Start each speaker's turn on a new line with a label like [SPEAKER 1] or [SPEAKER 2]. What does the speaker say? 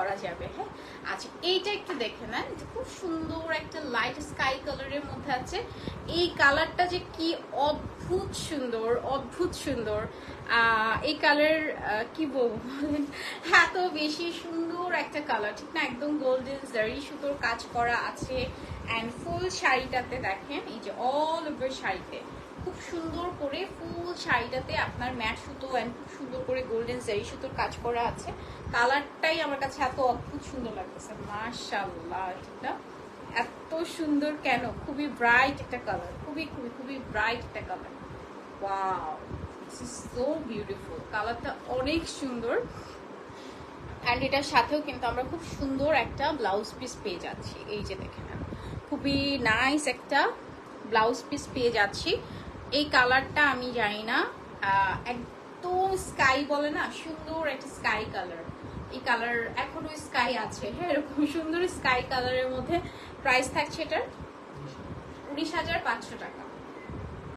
[SPEAKER 1] করা যাবে হ্যাঁ? আচ্ছা এইটা একটু দেখে নেন খুব সুন্দর একটা লাইট স্কাই কালারের মধ্যে আছে। এই কালারটা যে কি অদ্ভুত সুন্দর অদ্ভুত সুন্দর। এই কালার কি বলেন? এত বেশি সুন্দর একটা কালার ঠিক না? একদম গোল্ডেন জারি সুতোর কাজ করা আছে। অ্যান্ড ফুল শাড়িটাতে দেখেন, এই যে অল ওভার শাড়িতে। খুব সুন্দর করে ফুল শাড়িটাতে আপনার ম্যাট সুতো অ্যান্ড খুব সুন্দর করে গোল্ডেন জারি সুতোর কাজ করা আছে। কালারটাই আমার কাছে এত অদ্ভুত সুন্দর লাগতেছে। মাশাল্লাহ ঠিক না এত সুন্দর কেন? খুবই ব্রাইট একটা কালার খুবই খুবই খুবই ব্রাইট একটা কালার ওয়াও সো বিউটিফুল কালারটা অনেক সুন্দর। অ্যান্ড এটার সাথেও কিন্তু আমরা খুব সুন্দর একটা ব্লাউজ পিস পেয়ে যাচ্ছি। এই যে দেখে খুবই নাইস একটা ব্লাউজ পিস পেয়ে যাচ্ছি। এই কালারটা আমি জানি না। একদম স্কাই বলে না, সুন্দর একটা স্কাই কালার এই কালার এখনও স্কাই আছে। হ্যাঁ এরকম সুন্দর স্কাই কালারের মধ্যে প্রাইস থাকছে এটার উনিশ হাজার পাঁচশো টাকা।